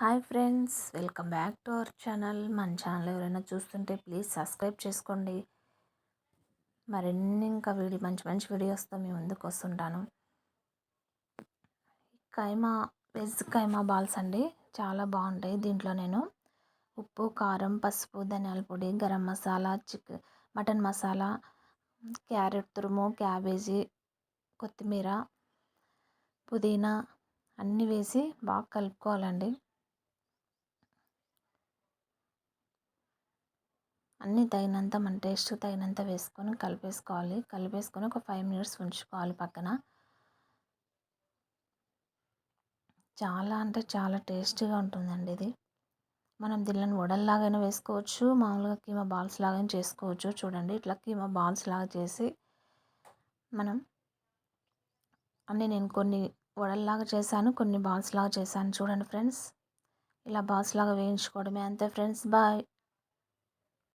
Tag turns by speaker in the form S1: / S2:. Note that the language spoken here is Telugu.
S1: Hi friends welcome back to our channel. మన ఛానల్ ఎవరైనా చూస్తుంటే ప్లీజ్ సబ్స్క్రైబ్ చేసుకోండి. మరిన్ని ఇంకా వీడియో మంచి మంచి వీడియోస్తో మీ ముందుకు వస్తుంటాను. కైమా వెజ్ కైమా బాల్స్ అండి. చాలా బాగుంటాయి దీంట్లో నేను. ఉప్పు కారం పసుపు ధనియాల పొడి garam masala chicken mutton masala carrot తురుము క్యాబేజీ కొత్తిమీర పుదీనా అన్నీ వేసి బాగా కలుపుకోవాలండి. అన్నీ తగినంత మన టేస్ట్ తగినంత వేసుకొని కలిపేసుకోవాలి. కలిపేసుకొని ఒక ఫైవ్ మినిట్స్ ఉంచుకోవాలి పక్కన. చాలా అంటే చాలా టేస్టీగా ఉంటుందండి ఇది. మనం దీళ్ళని వడల్లాగైనా వేసుకోవచ్చు మామూలుగా కీమా బాల్స్ లాగా చేసుకోవచ్చు. చూడండి ఇట్లా కీమా బాల్స్ లాగా చేసి మనం అన్నీ నేను కొన్ని వడల్లాగా చేశాను కొన్ని బాల్స్ లాగా చేశాను. చూడండి ఫ్రెండ్స్ ఇలా బాల్స్ లాగా వేయించుకోవడమే అంతే ఫ్రెండ్స్. బాయ్.